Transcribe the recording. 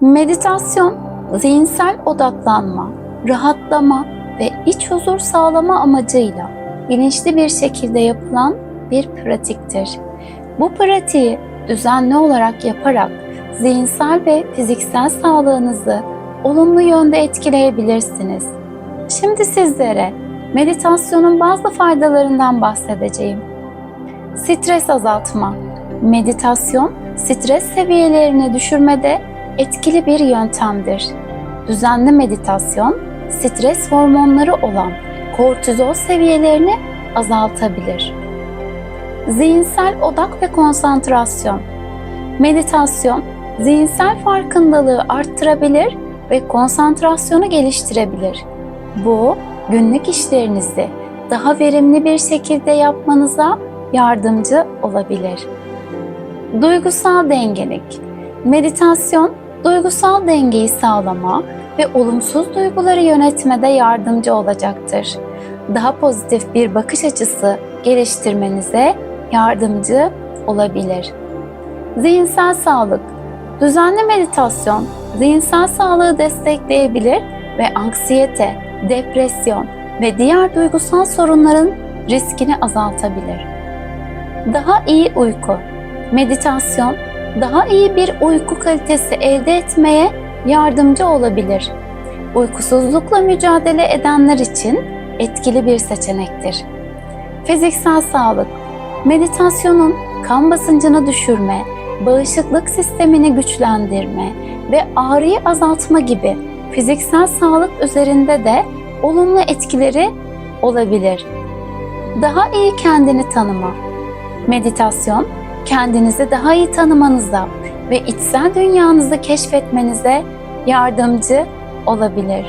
Meditasyon, zihinsel odaklanma, rahatlama ve iç huzur sağlama amacıyla bilinçli bir şekilde yapılan bir pratiktir. Bu pratiği düzenli olarak yaparak zihinsel ve fiziksel sağlığınızı olumlu yönde etkileyebilirsiniz. Şimdi sizlere meditasyonun bazı faydalarından bahsedeceğim. Stres azaltma. Meditasyon, stres seviyelerini düşürmede etkili bir yöntemdir. Düzenli meditasyon, stres hormonları olan kortizol seviyelerini azaltabilir. Zihinsel odak ve konsantrasyon. Meditasyon, zihinsel farkındalığı arttırabilir ve konsantrasyonu geliştirebilir. Bu, günlük işlerinizi daha verimli bir şekilde yapmanıza yardımcı olabilir. Duygusal dengelik. Meditasyon, duygusal dengeyi sağlama ve olumsuz duyguları yönetmede yardımcı olacaktır. Daha pozitif bir bakış açısı geliştirmenize yardımcı olabilir. Zihinsel sağlık. Düzenli meditasyon zihinsel sağlığı destekleyebilir ve anksiyete, depresyon ve diğer duygusal sorunların riskini azaltabilir. Daha iyi uyku. Meditasyon daha iyi bir uyku kalitesi elde etmeye yardımcı olabilir. Uykusuzlukla mücadele edenler için etkili bir seçenektir. Fiziksel sağlık. Meditasyonun kan basıncını düşürme, bağışıklık sistemini güçlendirme ve ağrıyı azaltma gibi fiziksel sağlık üzerinde de olumlu etkileri olabilir. Daha iyi kendini tanıma. Meditasyon, kendinizi daha iyi tanımanıza ve içsel dünyanızı keşfetmenize yardımcı olabilir.